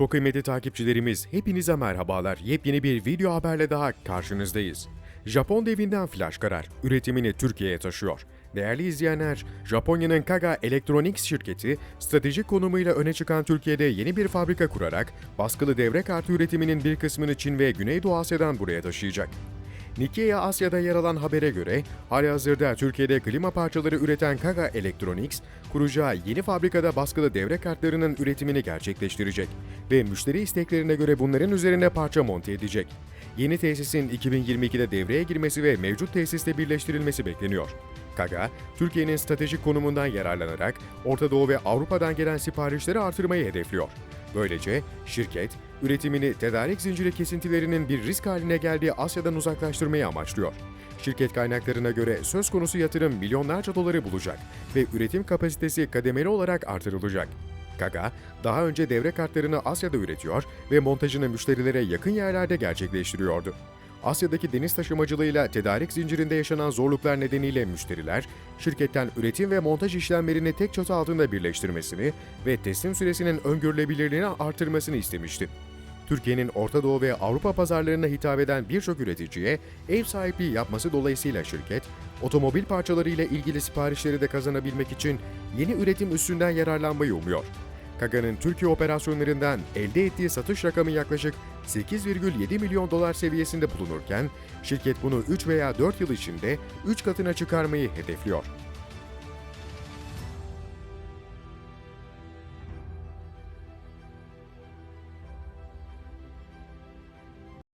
Çok kıymetli takipçilerimiz, hepinize merhabalar. Yepyeni bir video haberle daha karşınızdayız. Japon devinden flash karar, üretimini Türkiye'ye taşıyor. Değerli izleyenler, Japonya'nın Kaga Electronics şirketi, stratejik konumuyla öne çıkan Türkiye'de yeni bir fabrika kurarak, baskılı devre kartı üretiminin bir kısmını Çin ve Güneydoğu Asya'dan buraya taşıyacak. Nikkei Asya'da yer alan habere göre, halihazırda Türkiye'de klima parçaları üreten Kaga Electronics, kuracağı yeni fabrikada baskılı devre kartlarının üretimini gerçekleştirecek ve müşteri isteklerine göre bunların üzerine parça monte edecek. Yeni tesisin 2022'de devreye girmesi ve mevcut tesiste birleştirilmesi bekleniyor. Kaga, Türkiye'nin stratejik konumundan yararlanarak Orta Doğu ve Avrupa'dan gelen siparişleri artırmayı hedefliyor. Böylece şirket, üretimini tedarik zinciri kesintilerinin bir risk haline geldiği Asya'dan uzaklaştırmayı amaçlıyor. Şirket kaynaklarına göre söz konusu yatırım milyonlarca doları bulacak ve üretim kapasitesi kademeli olarak artırılacak. Kaga, daha önce devre kartlarını Asya'da üretiyor ve montajını müşterilere yakın yerlerde gerçekleştiriyordu. Asya'daki deniz taşımacılığıyla tedarik zincirinde yaşanan zorluklar nedeniyle müşteriler, şirketten üretim ve montaj işlemlerini tek çatı altında birleştirmesini ve teslim süresinin öngörülebilirliğini artırmasını istemişti. Türkiye'nin Orta Doğu ve Avrupa pazarlarına hitap eden birçok üreticiye ev sahipliği yapması dolayısıyla şirket, otomobil parçaları ile ilgili siparişleri de kazanabilmek için yeni üretim üssünden yararlanmayı umuyor. Kaga'nın Türkiye operasyonlarından elde ettiği satış rakamı yaklaşık 8,7 milyon dolar seviyesinde bulunurken, şirket bunu 3 veya 4 yıl içinde 3 katına çıkarmayı hedefliyor.